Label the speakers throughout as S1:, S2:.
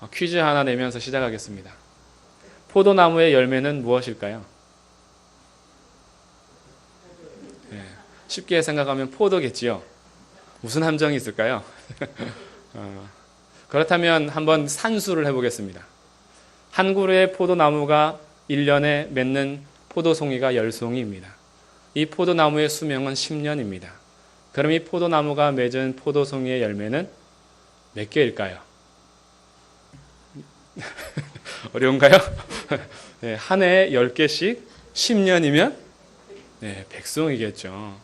S1: 어, 퀴즈 하나 내면서 시작하겠습니다. 포도나무의 열매는 무엇일까요? 예, 쉽게 생각하면 포도겠지요. 무슨 함정이 있을까요? 어, 그렇다면 한번 산수를 해보겠습니다. 한 그루의 포도나무가 1년에 맺는 포도송이가 10송이입니다. 이 포도나무의 수명은 10년입니다. 그럼 이 포도나무가 맺은 포도송이의 열매는 몇 개일까요? 어려운가요? 네, 한 해에 10개씩 10년이면 네, 100송이겠죠. 어,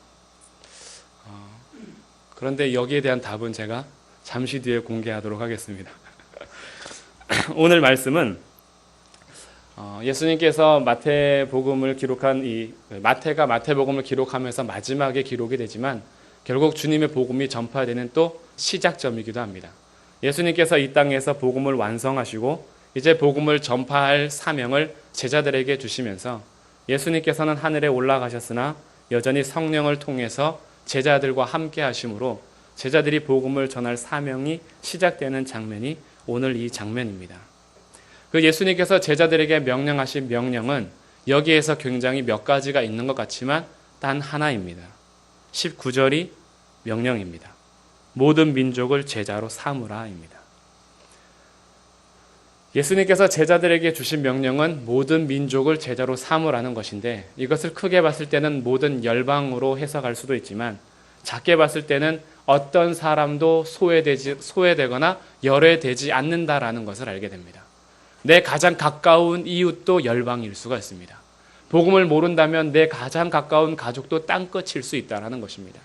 S1: 그런데 여기에 대한 답은 제가 잠시 뒤에 공개하도록 하겠습니다. 오늘 말씀은 어, 예수님께서 마태복음을 기록한 이 마태가 마태복음을 기록하면서 마지막에 기록이 되지만 결국 주님의 복음이 전파되는 또 시작점이기도 합니다. 예수님께서 이 땅에서 복음을 완성하시고 이제 복음을 전파할 사명을 제자들에게 주시면서 예수님께서는 하늘에 올라가셨으나 여전히 성령을 통해서 제자들과 함께 하심으로 제자들이 복음을 전할 사명이 시작되는 장면이 오늘 이 장면입니다. 그 예수님께서 제자들에게 명령하신 명령은 여기에서 굉장히 몇 가지가 있는 것 같지만 단 하나입니다. 19절이 명령입니다. 모든 민족을 제자로 삼으라입니다. 예수님께서 제자들에게 주신 명령은 모든 민족을 제자로 삼으라는 것인데 이것을 크게 봤을 때는 모든 열방으로 해석할 수도 있지만 작게 봤을 때는 어떤 사람도 소외되지, 소외되거나 열애되지 않는다라는 것을 알게 됩니다. 내 가장 가까운 이웃도 열방일 수가 있습니다. 복음을 모른다면 내 가장 가까운 가족도 땅끝일 수 있다는 것입니다.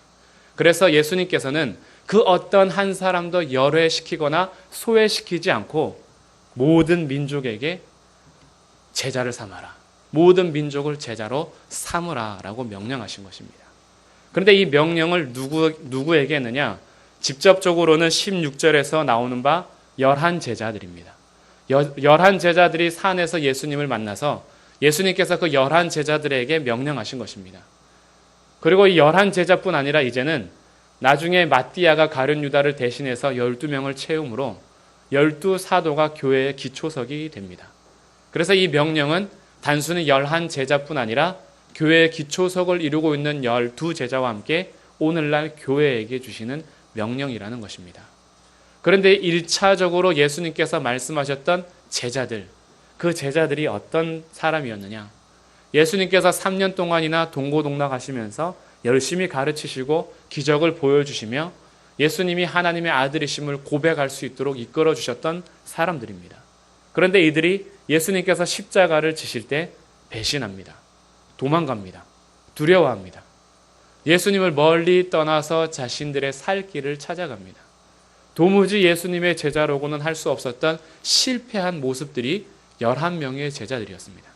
S1: 그래서 예수님께서는 그 어떤 한 사람도 열애시키거나 소외시키지 않고 모든 민족에게 제자를 삼아라. 모든 민족을 제자로 삼으라라고 명령하신 것입니다. 그런데 이 명령을 누구, 누구에게 했느냐? 직접적으로는 16절에서 나오는 바 열한 제자들입니다. 열한 제자들이 산에서 예수님을 만나서 예수님께서 그 열한 제자들에게 명령하신 것입니다. 그리고 이 열한 제자뿐 아니라 이제는 나중에 마띠아가 가룟 유다를 대신해서 12명을 채움으로 열두 사도가 교회의 기초석이 됩니다. 그래서 이 명령은 단순히 열한 제자뿐 아니라 교회의 기초석을 이루고 있는 열두 제자와 함께 오늘날 교회에게 주시는 명령이라는 것입니다. 그런데 1차적으로 예수님께서 말씀하셨던 제자들, 그 제자들이 어떤 사람이었느냐? 예수님께서 3년 동안이나 동고동락 하시면서 열심히 가르치시고 기적을 보여주시며 예수님이 하나님의 아들이심을 고백할 수 있도록 이끌어 주셨던 사람들입니다. 그런데 이들이 예수님께서 십자가를 지실 때 배신합니다. 도망갑니다. 두려워합니다. 예수님을 멀리 떠나서 자신들의 살 길을 찾아갑니다. 도무지 예수님의 제자로고는 할 수 없었던 실패한 모습들이 11명의 제자들이었습니다.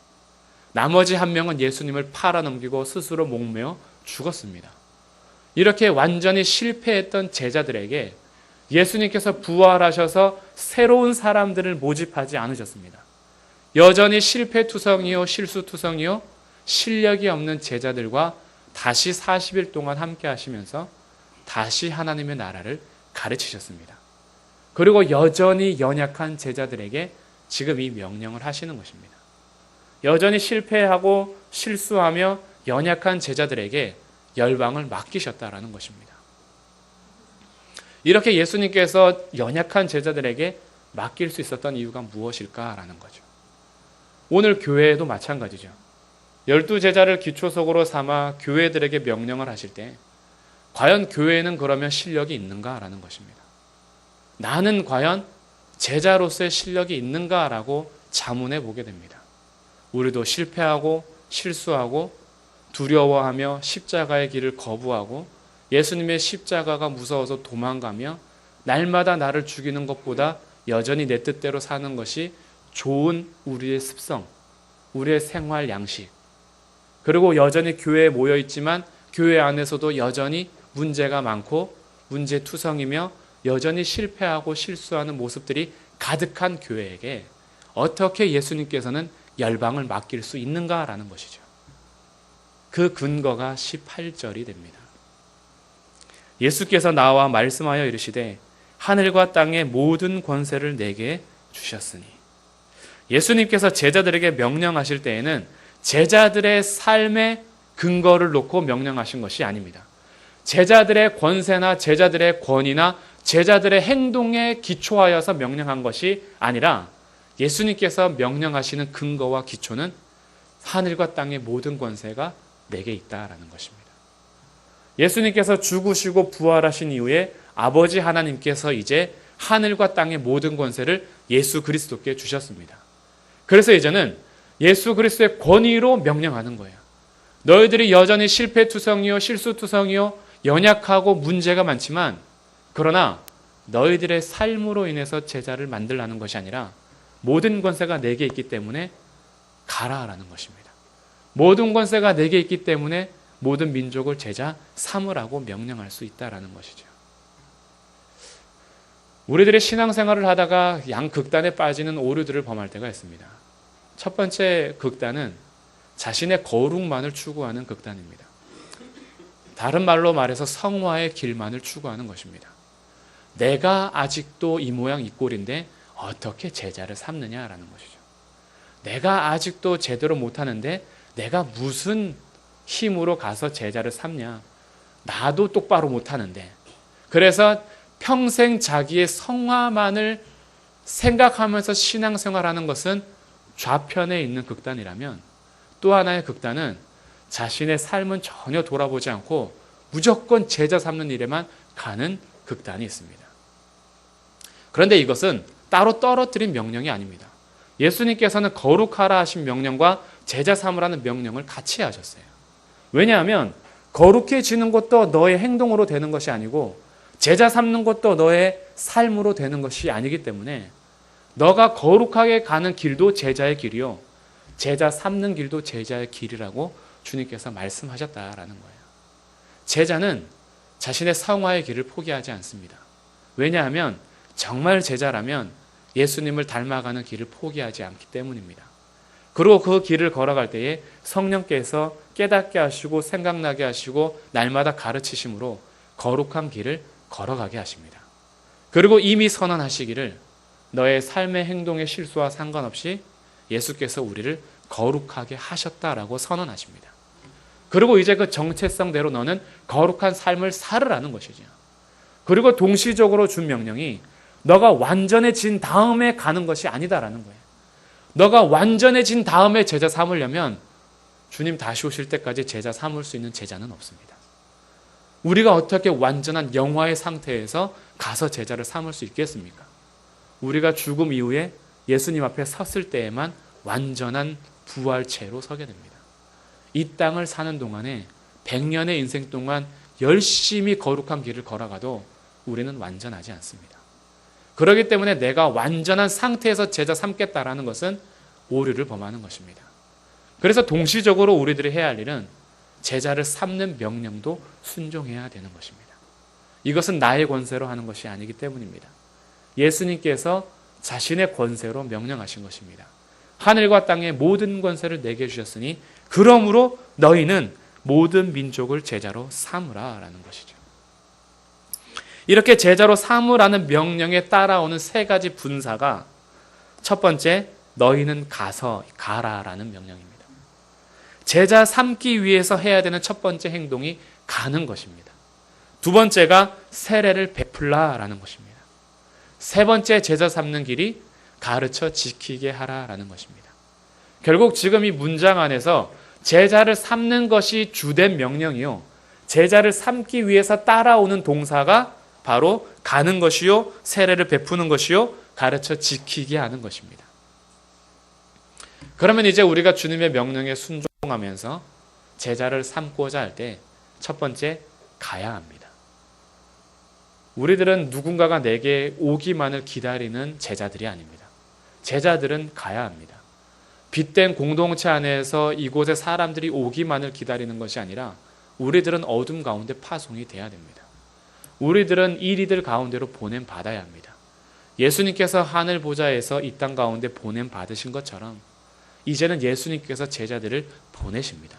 S1: 나머지 한 명은 예수님을 팔아넘기고 스스로 목매어 죽었습니다. 이렇게 완전히 실패했던 제자들에게 예수님께서 부활하셔서 새로운 사람들을 모집하지 않으셨습니다. 여전히 실패투성이요, 실수투성이요, 실력이 없는 제자들과 다시 40일 동안 함께 하시면서 다시 하나님의 나라를 가르치셨습니다. 그리고 여전히 연약한 제자들에게 지금 이 명령을 하시는 것입니다. 여전히 실패하고 실수하며 연약한 제자들에게 열방을 맡기셨다라는 것입니다. 이렇게 예수님께서 연약한 제자들에게 맡길 수 있었던 이유가 무엇일까라는 거죠. 오늘 교회에도 마찬가지죠. 열두 제자를 기초석으로 삼아 교회들에게 명령을 하실 때 과연 교회는 그러면 실력이 있는가라는 것입니다. 나는 과연 제자로서의 실력이 있는가라고 자문해 보게 됩니다. 우리도 실패하고 실수하고 두려워하며 십자가의 길을 거부하고 예수님의 십자가가 무서워서 도망가며 날마다 나를 죽이는 것보다 여전히 내 뜻대로 사는 것이 좋은 우리의 습성, 우리의 생활 양식. 그리고 여전히 교회에 모여 있지만 교회 안에서도 여전히 문제가 많고 문제 투성이며 여전히 실패하고 실수하는 모습들이 가득한 교회에게 어떻게 예수님께서는 열방을 맡길 수 있는가라는 것이죠. 그 근거가 18절이 됩니다. 예수께서 나와 말씀하여 이르시되 하늘과 땅의 모든 권세를 내게 주셨으니. 예수님께서 제자들에게 명령하실 때에는 제자들의 삶의 근거를 놓고 명령하신 것이 아닙니다. 제자들의 권세나 제자들의 권위나 제자들의 행동에 기초하여서 명령한 것이 아니라 예수님께서 명령하시는 근거와 기초는 하늘과 땅의 모든 권세가 내게 있다라는 것입니다. 예수님께서 죽으시고 부활하신 이후에 아버지 하나님께서 이제 하늘과 땅의 모든 권세를 예수 그리스도께 주셨습니다. 그래서 이제는 예수 그리스도의 권위로 명령하는 거예요. 너희들이 여전히 실패투성이요, 실수투성이요, 연약하고 문제가 많지만, 그러나 너희들의 삶으로 인해서 제자를 만들라는 것이 아니라 모든 권세가 내게 있기 때문에 가라라는 것입니다. 모든 권세가 내게 있기 때문에 모든 민족을 제자 삼으라고 명령할 수 있다라는 것이죠. 우리들의 신앙생활을 하다가 양 극단에 빠지는 오류들을 범할 때가 있습니다. 첫 번째 극단은 자신의 거룩만을 추구하는 극단입니다. 다른 말로 말해서 성화의 길만을 추구하는 것입니다. 내가 아직도 이 모양 이 꼴인데 어떻게 제자를 삼느냐라는 것이죠. 내가 아직도 제대로 못하는데 내가 무슨 힘으로 가서 제자를 삼냐. 나도 똑바로 못하는데. 그래서 평생 자기의 성화만을 생각하면서 신앙생활하는 것은 좌편에 있는 극단이라면 또 하나의 극단은 자신의 삶은 전혀 돌아보지 않고 무조건 제자 삼는 일에만 가는 극단이 있습니다. 그런데 이것은 따로 떨어뜨린 명령이 아닙니다. 예수님께서는 거룩하라 하신 명령과 제자 삼으라는 명령을 같이 하셨어요. 왜냐하면 거룩해지는 것도 너의 행동으로 되는 것이 아니고 제자 삼는 것도 너의 삶으로 되는 것이 아니기 때문에 너가 거룩하게 가는 길도 제자의 길이요. 제자 삼는 길도 제자의 길이라고 주님께서 말씀하셨다라는 거예요. 제자는 자신의 성화의 길을 포기하지 않습니다. 왜냐하면 정말 제자라면 예수님을 닮아가는 길을 포기하지 않기 때문입니다. 그리고 그 길을 걸어갈 때에 성령께서 깨닫게 하시고 생각나게 하시고 날마다 가르치심으로 거룩한 길을 걸어가게 하십니다. 그리고 이미 선언하시기를 너의 삶의 행동의 실수와 상관없이 예수께서 우리를 거룩하게 하셨다라고 선언하십니다. 그리고 이제 그 정체성대로 너는 거룩한 삶을 살으라는 것이죠. 그리고 동시적으로 준 명령이 너가 완전해진 다음에 가는 것이 아니다라는 거예요. 너가 완전해진 다음에 제자 삼으려면 주님 다시 오실 때까지 제자 삼을 수 있는 제자는 없습니다. 우리가 어떻게 완전한 영화의 상태에서 가서 제자를 삼을 수 있겠습니까? 우리가 죽음 이후에 예수님 앞에 섰을 때에만 완전한 부활체로 서게 됩니다. 이 땅을 사는 동안에 100년의 인생 동안 열심히 거룩한 길을 걸어가도 우리는 완전하지 않습니다. 그렇기 때문에 내가 완전한 상태에서 제자 삼겠다라는 것은 오류를 범하는 것입니다. 그래서 동시적으로 우리들이 해야 할 일은 제자를 삼는 명령도 순종해야 되는 것입니다. 이것은 나의 권세로 하는 것이 아니기 때문입니다. 예수님께서 자신의 권세로 명령하신 것입니다. 하늘과 땅의 모든 권세를 내게 주셨으니 그러므로 너희는 모든 민족을 제자로 삼으라라는 것이죠. 이렇게 제자로 삼으라는 명령에 따라오는 세 가지 분사가 첫 번째 너희는 가서 가라라는 명령입니다. 제자 삼기 위해서 해야 되는 첫 번째 행동이 가는 것입니다. 두 번째가 세례를 베풀라라는 것입니다. 세 번째 제자 삼는 길이 가르쳐 지키게 하라라는 것입니다. 결국 지금 이 문장 안에서 제자를 삼는 것이 주된 명령이요. 제자를 삼기 위해서 따라오는 동사가 바로 가는 것이요, 세례를 베푸는 것이요, 가르쳐 지키게 하는 것입니다. 그러면 이제 우리가 주님의 명령에 순종하면서 제자를 삼고자 할 때 첫 번째 가야 합니다. 우리들은 누군가가 내게 오기만을 기다리는 제자들이 아닙니다. 제자들은 가야 합니다. 빛된 공동체 안에서 이곳에 사람들이 오기만을 기다리는 것이 아니라 우리들은 어둠 가운데 파송이 돼야 됩니다. 우리들은 이리들 가운데로 보냄 받아야 합니다. 예수님께서 하늘 보좌에서 이 땅 가운데 보냄 받으신 것처럼 이제는 예수님께서 제자들을 보내십니다.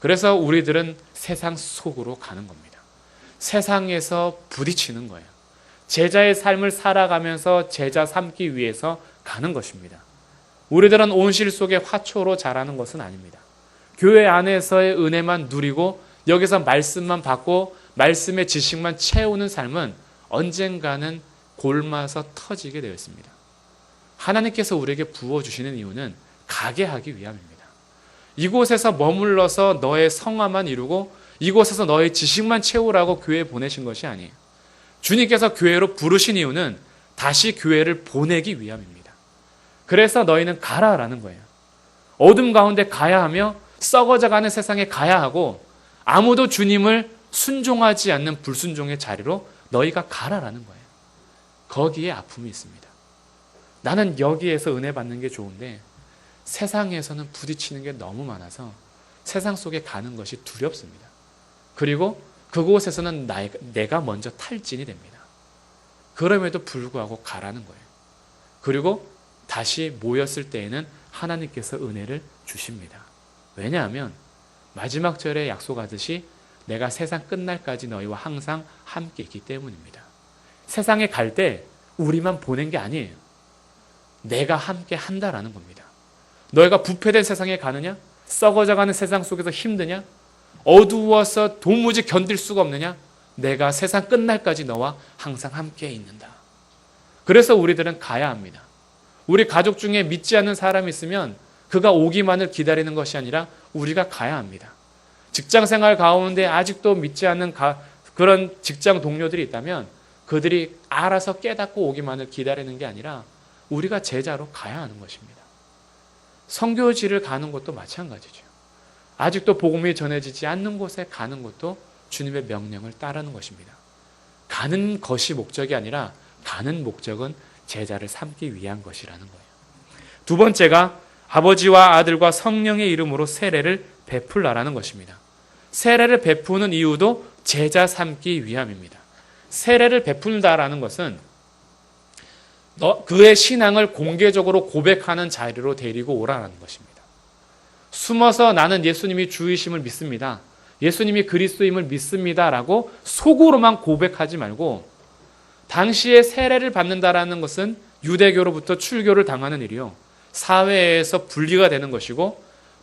S1: 그래서 우리들은 세상 속으로 가는 겁니다. 세상에서 부딪히는 거예요. 제자의 삶을 살아가면서 제자 삼기 위해서 가는 것입니다. 우리들은 온실 속의 화초로 자라는 것은 아닙니다. 교회 안에서의 은혜만 누리고 여기서 말씀만 받고 말씀의 지식만 채우는 삶은 언젠가는 골마서 터지게 되어 있습니다. 하나님께서 우리에게 부어주시는 이유는 가게 하기 위함입니다. 이곳에서 머물러서 너의 성화만 이루고 이곳에서 너의 지식만 채우라고 교회에 보내신 것이 아니에요. 주님께서 교회로 부르신 이유는 다시 교회를 보내기 위함입니다. 그래서 너희는 가라라는 거예요. 어둠 가운데 가야 하며 썩어져가는 세상에 가야 하고 아무도 주님을 순종하지 않는 불순종의 자리로 너희가 가라라는 거예요. 거기에 아픔이 있습니다. 나는 여기에서 은혜 받는 게 좋은데 세상에서는 부딪히는 게 너무 많아서 세상 속에 가는 것이 두렵습니다. 그리고 그곳에서는 나, 내가 먼저 탈진이 됩니다. 그럼에도 불구하고 가라는 거예요. 그리고 다시 모였을 때에는 하나님께서 은혜를 주십니다. 왜냐하면 마지막 절에 약속하듯이 내가 세상 끝날까지 너희와 항상 함께 있기 때문입니다. 세상에 갈 때 우리만 보낸 게 아니에요. 내가 함께 한다라는 겁니다. 너희가 부패된 세상에 가느냐? 썩어져가는 세상 속에서 힘드냐? 어두워서 도무지 견딜 수가 없느냐? 내가 세상 끝날까지 너와 항상 함께 있는다. 그래서 우리들은 가야 합니다. 우리 가족 중에 믿지 않는 사람이 있으면 그가 오기만을 기다리는 것이 아니라 우리가 가야 합니다. 직장 생활 가운데 아직도 믿지 않는 가, 그런 직장 동료들이 있다면 그들이 알아서 깨닫고 오기만을 기다리는 게 아니라 우리가 제자로 가야 하는 것입니다. 성교지를 가는 것도 마찬가지죠. 아직도 복음이 전해지지 않는 곳에 가는 것도 주님의 명령을 따르는 것입니다. 가는 것이 목적이 아니라 가는 목적은 제자를 삼기 위한 것이라는 거예요. 두 번째가 아버지와 아들과 성령의 이름으로 세례를 베풀라라는 것입니다. 세례를 베푸는 이유도 제자 삼기 위함입니다. 세례를 베푼다라는 것은 너, 그의 신앙을 공개적으로 고백하는 자리로 데리고 오라는 것입니다. 숨어서 나는 예수님이 주이심을 믿습니다. 예수님이 그리스도임을 믿습니다라고 속으로만 고백하지 말고 당시에 세례를 받는다라는 것은 유대교로부터 출교를 당하는 일이요. 사회에서 분리가 되는 것이고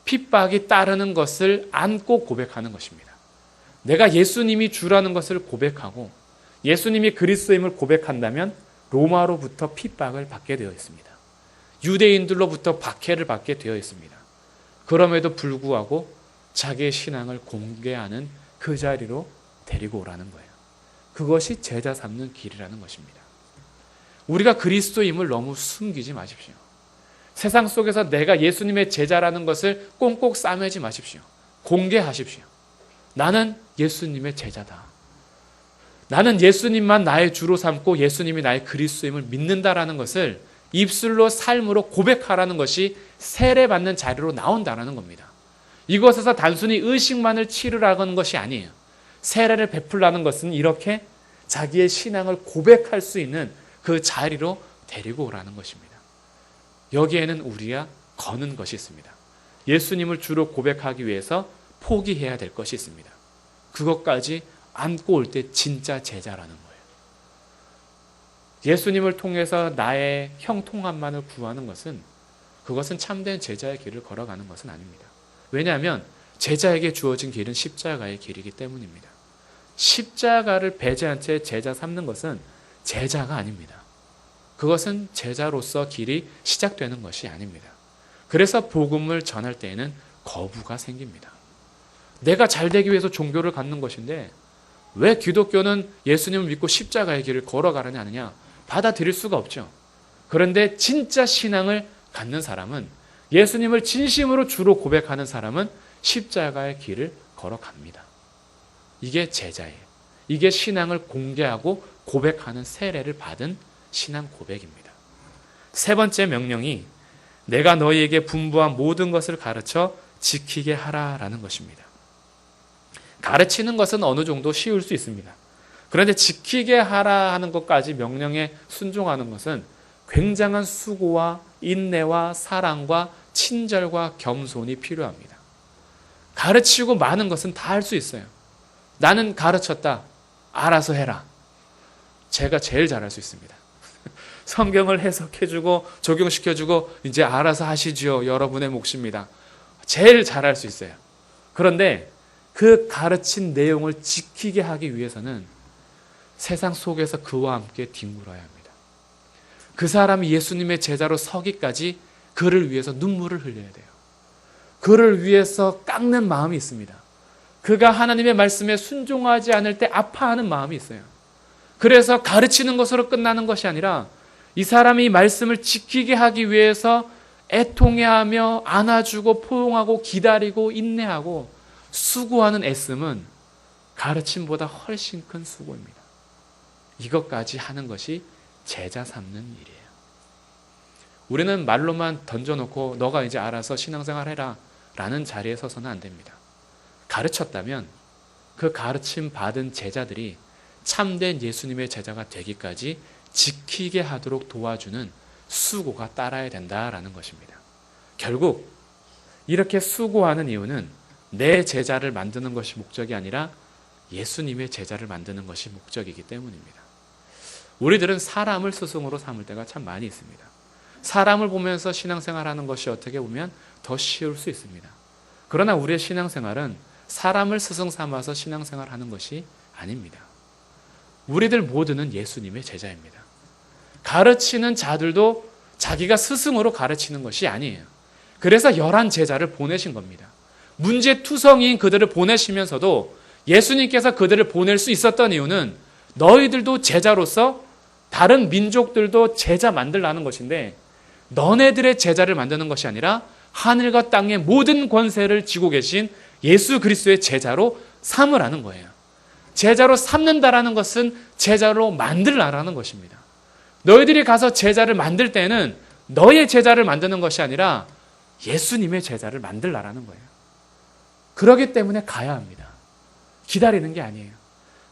S1: 핍박이 따르는 것을 안고 고백하는 것입니다. 내가 예수님이 주라는 것을 고백하고 예수님이 그리스도임을 고백한다면 로마로부터 핍박을 받게 되어 있습니다. 유대인들로부터 박해를 받게 되어 있습니다. 그럼에도 불구하고 자기의 신앙을 공개하는 그 자리로 데리고 오라는 거예요. 그것이 제자 삼는 길이라는 것입니다. 우리가 그리스도임을 너무 숨기지 마십시오. 세상 속에서 내가 예수님의 제자라는 것을 꽁꽁 싸매지 마십시오. 공개하십시오. 나는 예수님의 제자다. 나는 예수님만 나의 주로 삼고 예수님이 나의 그리스도임을 믿는다라는 것을 입술로 삶으로 고백하라는 것이 세례받는 자리로 나온다라는 겁니다. 이것에서 단순히 의식만을 치르라는 것이 아니에요. 세례를 베풀라는 것은 이렇게 자기의 신앙을 고백할 수 있는 그 자리로 데리고 오라는 것입니다. 여기에는 우리가 거는 것이 있습니다. 예수님을 주로 고백하기 위해서 포기해야 될 것이 있습니다. 그것까지 안고 올 때 진짜 제자라는 거예요. 예수님을 통해서 나의 형통함만을 구하는 것은 그것은 참된 제자의 길을 걸어가는 것은 아닙니다. 왜냐하면 제자에게 주어진 길은 십자가의 길이기 때문입니다. 십자가를 배제한 채 제자 삼는 것은 제자가 아닙니다. 그것은 제자로서 길이 시작되는 것이 아닙니다. 그래서 복음을 전할 때에는 거부가 생깁니다. 내가 잘 되기 위해서 종교를 갖는 것인데 왜 기독교는 예수님을 믿고 십자가의 길을 걸어가려냐 하느냐? 받아들일 수가 없죠. 그런데 진짜 신앙을 갖는 사람은 예수님을 진심으로 주로 고백하는 사람은 십자가의 길을 걸어갑니다. 이게 제자예요. 이게 신앙을 공개하고 고백하는 세례를 받은 신앙 고백입니다. 세 번째 명령이 내가 너희에게 분부한 모든 것을 가르쳐 지키게 하라라는 것입니다. 가르치는 것은 어느 정도 쉬울 수 있습니다. 그런데 지키게 하라 하는 것까지 명령에 순종하는 것은 굉장한 수고와 인내와 사랑과 친절과 겸손이 필요합니다. 가르치고 많은 것은 다 할 수 있어요. 나는 가르쳤다. 알아서 해라. 제가 제일 잘할 수 있습니다. 성경을 해석해주고 적용시켜주고 이제 알아서 하시지요. 여러분의 몫입니다. 제일 잘할 수 있어요. 그런데 그 가르친 내용을 지키게 하기 위해서는 세상 속에서 그와 함께 뒹굴어야 합니다. 그 사람이 예수님의 제자로 서기까지 그를 위해서 눈물을 흘려야 돼요. 그를 위해서 깎는 마음이 있습니다. 그가 하나님의 말씀에 순종하지 않을 때 아파하는 마음이 있어요. 그래서 가르치는 것으로 끝나는 것이 아니라 이 사람이 말씀을 지키게 하기 위해서 애통해하며 안아주고 포용하고 기다리고 인내하고 수고하는 애씀은 가르침보다 훨씬 큰 수고입니다. 이것까지 하는 것이 제자 삼는 일이에요. 우리는 말로만 던져놓고 너가 이제 알아서 신앙생활 해라 라는 자리에 서서는 안 됩니다. 가르쳤다면 그 가르침 받은 제자들이 참된 예수님의 제자가 되기까지 지키게 하도록 도와주는 수고가 따라야 된다라는 것입니다. 결국 이렇게 수고하는 이유는 내 제자를 만드는 것이 목적이 아니라 예수님의 제자를 만드는 것이 목적이기 때문입니다. 우리들은 사람을 스승으로 삼을 때가 참 많이 있습니다. 사람을 보면서 신앙생활하는 것이 어떻게 보면 더 쉬울 수 있습니다. 그러나 우리의 신앙생활은 사람을 스승 삼아서 신앙생활하는 것이 아닙니다. 우리들 모두는 예수님의 제자입니다. 가르치는 자들도 자기가 스승으로 가르치는 것이 아니에요. 그래서 열한 제자를 보내신 겁니다. 문제투성이인 그들을 보내시면서도 예수님께서 그들을 보낼 수 있었던 이유는 너희들도 제자로서 다른 민족들도 제자 만들라는 것인데 너네들의 제자를 만드는 것이 아니라 하늘과 땅의 모든 권세를 쥐고 계신 예수 그리스도의 제자로 삼으라는 거예요. 제자로 삼는다라는 것은 제자로 만들라라는 것입니다. 너희들이 가서 제자를 만들 때는 너의 제자를 만드는 것이 아니라 예수님의 제자를 만들라라는 거예요. 그러기 때문에 가야 합니다. 기다리는 게 아니에요.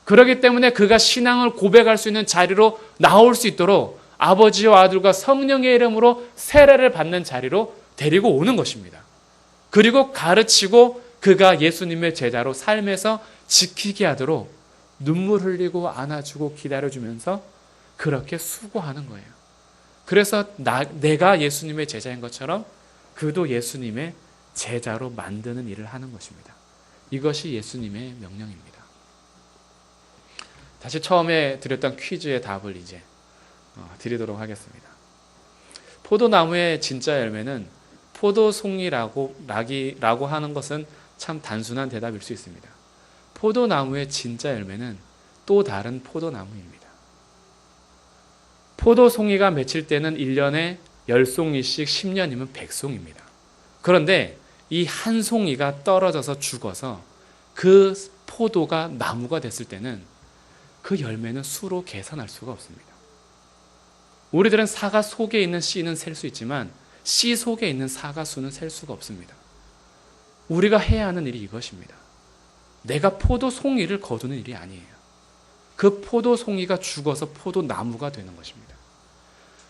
S1: 그러기 때문에 그가 신앙을 고백할 수 있는 자리로 나올 수 있도록 아버지와 아들과 성령의 이름으로 세례를 받는 자리로 데리고 오는 것입니다. 그리고 가르치고 그가 예수님의 제자로 삶에서 지키게 하도록 눈물 흘리고 안아주고 기다려주면서 그렇게 수고하는 거예요. 그래서 나, 내가 예수님의 제자인 것처럼 그도 예수님의 제자로 만드는 일을 하는 것입니다. 이것이 예수님의 명령입니다. 다시 처음에 드렸던 퀴즈의 답을 이제 어, 드리도록 하겠습니다. 포도나무의 진짜 열매는 포도송이라고 라기라고 하는 것은 참 단순한 대답일 수 있습니다. 포도나무의 진짜 열매는 또 다른 포도나무입니다. 포도송이가 맺힐 때는 1년에 10송이씩 10년이면 100송입니다. 그런데 이 한 송이가 떨어져서 죽어서 그 포도가 나무가 됐을 때는 그 열매는 수로 계산할 수가 없습니다. 우리들은 사과 속에 있는 씨는 셀 수 있지만 씨 속에 있는 사과 수는 셀 수가 없습니다. 우리가 해야 하는 일이 이것입니다. 내가 포도 송이를 거두는 일이 아니에요. 그 포도 송이가 죽어서 포도 나무가 되는 것입니다.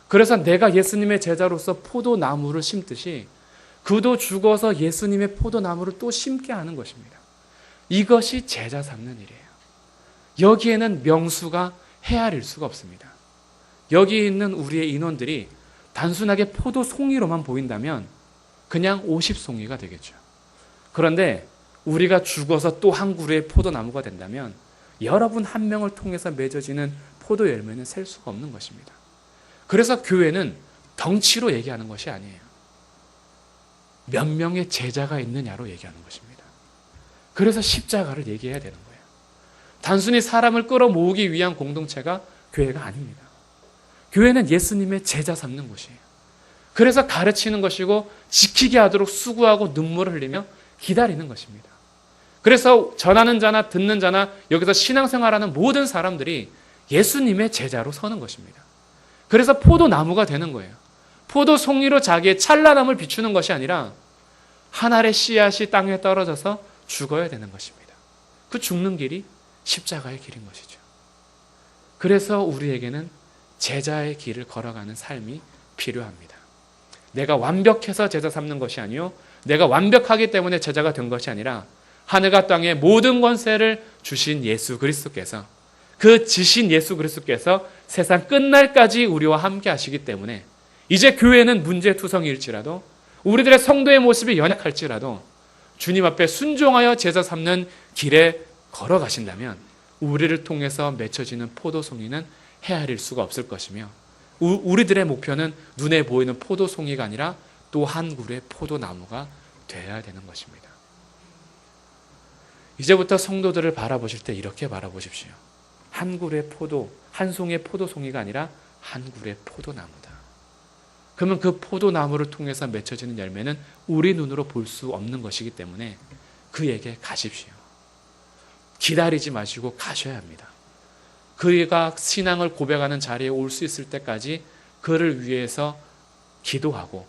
S1: 그래서 내가 예수님의 제자로서 포도 나무를 심듯이 그도 죽어서 예수님의 포도 나무를 또 심게 하는 것입니다. 이것이 제자 삼는 일이에요. 여기에는 명수가 헤아릴 수가 없습니다. 여기 있는 우리의 인원들이 단순하게 포도 송이로만 보인다면 그냥 50송이가 되겠죠. 그런데 우리가 죽어서 또 한 그루의 포도나무가 된다면 여러분 한 명을 통해서 맺어지는 포도 열매는 셀 수가 없는 것입니다. 그래서 교회는 덩치로 얘기하는 것이 아니에요. 몇 명의 제자가 있느냐로 얘기하는 것입니다. 그래서 십자가를 얘기해야 되는 거예요. 단순히 사람을 끌어 모으기 위한 공동체가 교회가 아닙니다. 교회는 예수님의 제자 삼는 곳이에요. 그래서 가르치는 것이고 지키게 하도록 수고하고 눈물을 흘리며 기다리는 것입니다. 그래서 전하는 자나 듣는 자나 여기서 신앙생활하는 모든 사람들이 예수님의 제자로 서는 것입니다. 그래서 포도나무가 되는 거예요. 포도 송이로 자기의 찬란함을 비추는 것이 아니라 한 알의 씨앗이 땅에 떨어져서 죽어야 되는 것입니다. 그 죽는 길이 십자가의 길인 것이죠. 그래서 우리에게는 제자의 길을 걸어가는 삶이 필요합니다. 내가 완벽해서 제자 삼는 것이 아니요. 내가 완벽하기 때문에 제자가 된 것이 아니라 하늘과 땅의 모든 권세를 주신 예수 그리스도께서 그 지신 예수 그리스도께서 세상 끝날까지 우리와 함께 하시기 때문에 이제 교회는 문제투성일지라도 우리들의 성도의 모습이 연약할지라도 주님 앞에 순종하여 제자 삼는 길에 걸어가신다면 우리를 통해서 맺혀지는 포도송이는 헤아릴 수가 없을 것이며 우- 우리들의 목표는 눈에 보이는 포도송이가 아니라 또 한 그루의 포도나무가 되어야 되는 것입니다. 이제부터 성도들을 바라보실 때 이렇게 바라보십시오. 한 그루의 포도, 한 송이의 포도송이가 아니라 한 그루의 포도나무다. 그러면 그 포도나무를 통해서 맺혀지는 열매는 우리 눈으로 볼 수 없는 것이기 때문에 그에게 가십시오. 기다리지 마시고 가셔야 합니다. 그가 신앙을 고백하는 자리에 올 수 있을 때까지 그를 위해서 기도하고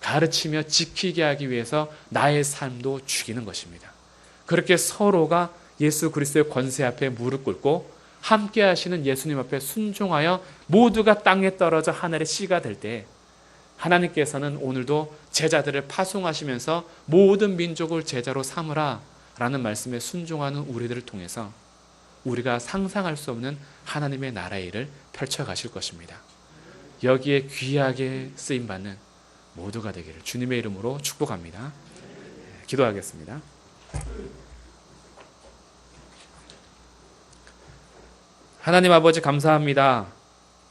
S1: 가르치며 지키게 하기 위해서 나의 삶도 죽이는 것입니다. 그렇게 서로가 예수 그리스도의 권세 앞에 무릎 꿇고 함께 하시는 예수님 앞에 순종하여 모두가 땅에 떨어져 하늘의 씨가 될 때 하나님께서는 오늘도 제자들을 파송하시면서 모든 민족을 제자로 삼으라 라는 말씀에 순종하는 우리들을 통해서 우리가 상상할 수 없는 하나님의 나라의 일을 펼쳐 가실 것입니다. 여기에 귀하게 쓰임 받는 모두가 되기를 주님의 이름으로 축복합니다. 네, 기도하겠습니다. 하나님 아버지 감사합니다.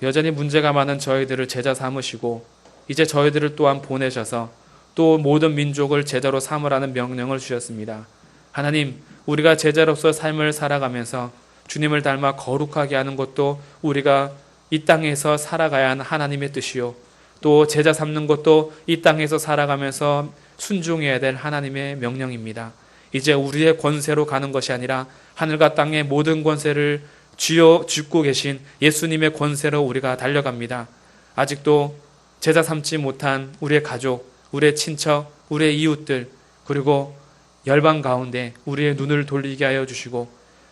S1: 여전히 문제가 많은 저희들을 제자 삼으시고 이제 저희들을 또한 보내셔서 또 모든 민족을 제자로 삼으라는 명령을 주셨습니다. 하나님, 우리가 제자로서 삶을 살아가면서 주님을 닮아 거룩하게 하는 것도 우리가 이 땅에서 살아가야 하는 하나님의 뜻이요. 또 제자 삼는 것도 이 땅에서 살아가면서 순종해야 될 하나님의 명령입니다. 이제 우리의 권세로 가는 것이 아니라 하늘과 땅의 모든 권세를 쥐어 쥐고 계신 예수님의 권세로 우리가 달려갑니다. 아직도 제자 삼지 못한 우리의 가족, 우리의 친척, 우리의 이웃들, 그리고 열방 가운데 우리의 눈을 돌리게 하여 주시고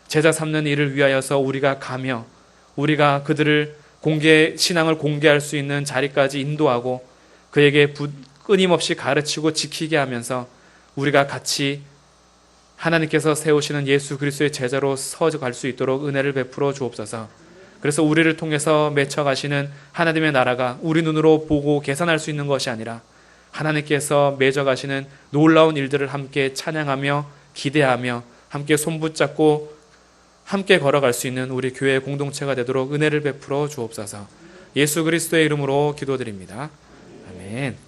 S1: 제자 삼는 일을 위하여서 우리가 가며 우리가 그들을 공개 신앙을 공개할 수 있는 자리까지 인도하고 그에게 부- 끊임없이 가르치고 지키게 하면서 우리가 같이 하나님께서 세우시는 예수 그리스도의 제자로 서갈 수 있도록 은혜를 베풀어 주옵소서. 그래서 우리를 통해서 맺혀 가시는 하나님의 나라가 우리 눈으로 보고 계산할 수 있는 것이 아니라 하나님께서 맺어 가시는 놀라운 일들을 함께 찬양하며 기대하며 함께 손붙잡고 함께 걸어갈 수 있는 우리 교회 공동체가 되도록 은혜를 베풀어 주옵소서. 예수 그리스도의 이름으로 기도드립니다. 아멘.